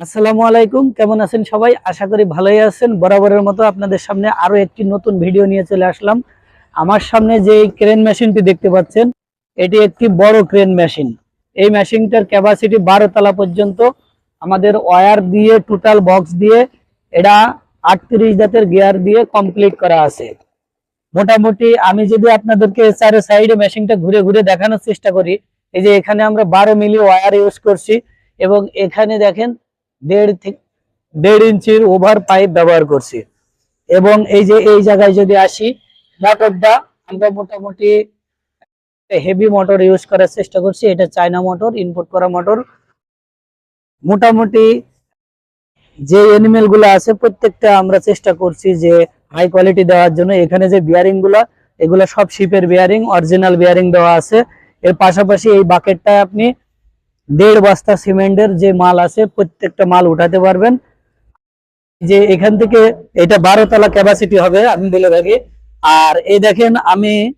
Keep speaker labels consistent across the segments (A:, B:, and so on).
A: আসসালামু আলাইকুম, কেমন আছেন সবাই? আশা করি ভালোই আছেন। বরাবরের মতো আপনাদের সামনে আরও একটি নতুন ভিডিও নিয়ে চলে আসলাম। আমার সামনে যে ক্রেন মেশিনটি দেখতে পাচ্ছেন, এটি একটি বড় ক্রেন মেশিন। এই মেশিনটার ক্যাপাসিটি বারো তলা পর্যন্ত। আমাদের ওয়ার দিয়ে টোটাল বক্স দিয়ে, এটা আটত্রিশ জাতের গিয়ার দিয়ে কমপ্লিট করা আছে। মোটামুটি আমি যদি আপনাদেরকে চারে সাইডে মেশিনটা ঘুরে ঘুরে দেখানোর চেষ্টা করি, এই যে এখানে আমরা বারো মিলি ওয়্যার ইউজ করছি এবং এখানে দেখেন দেড় থেকে দেড় ইঞ্চির ওভার পাইপ ব্যবহার করছি। এবং এই যে এই জায়গায় যদি আসি মোটরটা আমরা মোটামুটি হেভি মোটর ইউজ করার চেষ্টা করছি। এটা চায়না মোটর ইনপুট করা মোটর মোটামুটি যে এনিমেলগুলো আছে, প্রত্যেকটা আমরা চেষ্টা করছি যে হাই কোয়ালিটি দেওয়ার জন্য। এখানে যে বিয়ারিংগুলা, এগুলো সব শিপের বিয়ারিং অরিজিনাল বিয়ারিং দেওয়া আছে। এর পাশাপাশি এই বাকেটটা আপনি দেড় বস্তা সিমেন্টের যে মাল আছে, প্রত্যেকটা মাল উঠাতে পারবেন। যে এখান থেকে এটা বারো তলা ক্যাপাসিটি হবে, আমি বলে থাকি। আর এই দেখেন, আমি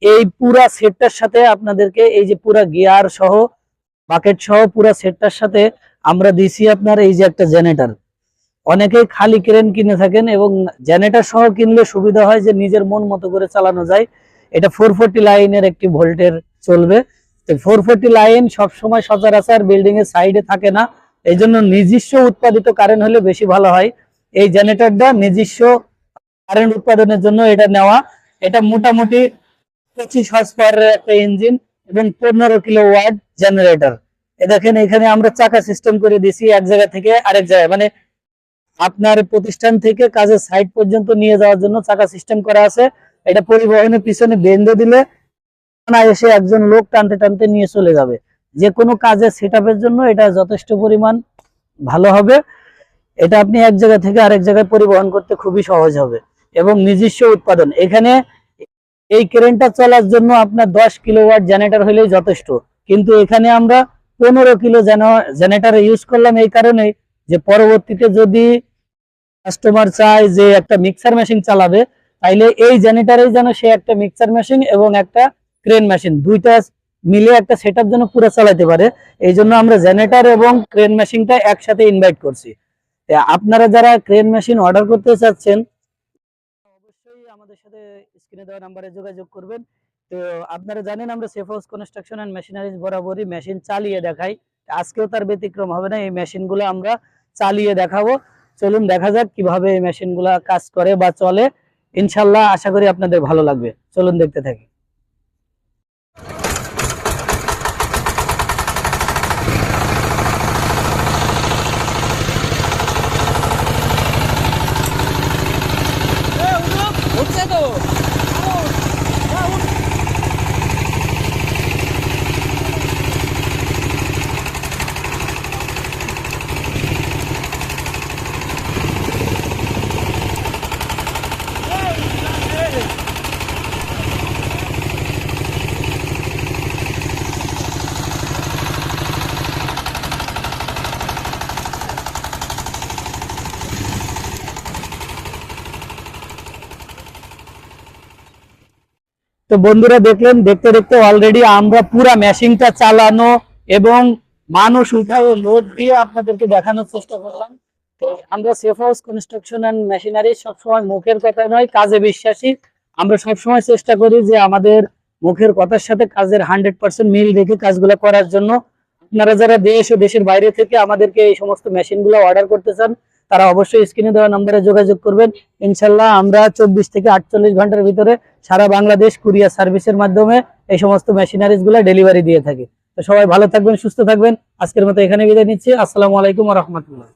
A: এই- পুরা সেটটার সাথে আপনাদেরকে এই যে পুরা গিয়ার সহ, বাকেট সহ পুরা সেটটার সাথে আমরা দিছি আপনার এই যে একটা জেনারেটর। অনেকেই খালি ক্রেন কিনে থাকেন এবং জেনারেটর সহ কিনলে সুবিধা হয় যে নিজের মন মতো করে চালানো যায়। এটা ফোর ফোরটি লাইনের একটি ভোল্টের চলবে। ফোর ফোরটি লাইন সবসময় সচরাচর বিল্ডিং এর সাইডে থাকে না। এই জন্য নিজস্ব উৎপাদিত কারেন্ট হলে বেশি ভালো হয়। এই জেনারেটরটা নিজস্ব কারেন্ট উৎপাদনের জন্য এটা নেওয়া। এটা মোটামুটি পঁচিশ হর্স একটা ইঞ্জিন এবং পনেরো কিলো ওয়াট জেনারেটর এ দেখেন, এখানে আমরা চাকা সিস্টেম করে দিছি এক জায়গা থেকে আরেক জায়গায়। মানে আপনার প্রতিষ্ঠান থেকে কাজের সাইড পর্যন্ত নিয়ে যাওয়ার জন্য চাকা সিস্টেম করা আছে। এটা পরিবহনের পিছনে বেঁধে দিলে এসে একজন লোক টানতে টানতে নিয়ে চলে যাবে। যে কোনো কাজের সেট জন্য এটা যথেষ্ট পরিমাণ ভালো হবে। এটা আপনি এক জায়গা থেকে আরেক জায়গায় পরিবহন করতে খুবই সহজ হবে এবং নিজস্ব উৎপাদন। এখানে এই ক্রেনটা চলার জন্য আপনার দশ কিলোওয়াট জেনারেটর হলেই যথেষ্ট। কিন্তু এখানে আমরা পনেরো কিলো জেনারেটর ইউজ করলাম এই কারণে যে পরবর্তীতে যদি কাস্টমার চায় যে একটা মিক্সার মেশিন চালাবে, তাইলে এই জেনারেটরেই যেন সে একটা মিক্সার মেশিন এবং একটা ক্রেন মেশিন দুইটা মিলে একটা সেট যেন পুরো চালাতে পারে। এই জন্য আমরা জেনারেটর এবং ক্রেন মেশিনটা একসাথে ইনভাইট করছি। আপনারা যারা ক্রেন মেশিন অর্ডার করতে চাচ্ছেন, অবশ্যই আমাদের সাথে স্ক্রিনে দেওয়া নাম্বারে যোগাযোগ করবেন। তো আপনারা জানেন আমরা safe house construction and machineries বরাবরই মেশিন চালিয়ে দেখাই। আজকেও তার ব্যতিক্রম হবে না, এই মেশিনগুলো আমরা চালিয়ে দেখাবো। চলুন দেখা যাক কীভাবে এই মেশিনগুলা কাজ করে বা চলে। ইনশাল্লাহ আশা করি আপনাদের ভালো লাগবে। চলুন দেখতে থাকি
B: হচ্ছে তো
A: তো বন্ধুরা দেখলেন, দেখতে দেখতে অলরেডি আমরা পুরা মেশিনটা চালানো এবং মানুষ উঠাও লোড দিয়ে আপনাদেরকে দেখানোর চেষ্টা করলাম। আমরা safe house construction and machinery সবসময় মুখের কথা নয়, কাজে বিশ্বাসী। আমরা সবসময় চেষ্টা করি যে আমাদের মুখের কথার সাথে কাজের হান্ড্রেড পার্সেন্ট মিল রেখে কাজগুলো করার জন্য। আপনারা যারা দেশ ও দেশের বাইরে থেকে আমাদেরকে এই সমস্ত মেশিনগুলো অর্ডার করতে চান তারা অবশ্যই স্ক্রিনে দেওয়া নম্বরে যোগাযোগ করবেন। ইনশাল্লাহ আমরা চব্বিশ থেকে আটচল্লিশ ঘণ্টার ভিতরে সারা বাংলাদেশ কুরিয়ার সার্ভিসের মাধ্যমে এই সমস্ত মেশিনারিজগুলো ডেলিভারি দিয়ে থাকি। তো সবাই ভালো থাকবেন, সুস্থ থাকবেন। আজকের মতো এখানে বিদায় নিচ্ছি। আসসালামু আলাইকুম রহমতুল্লাহ।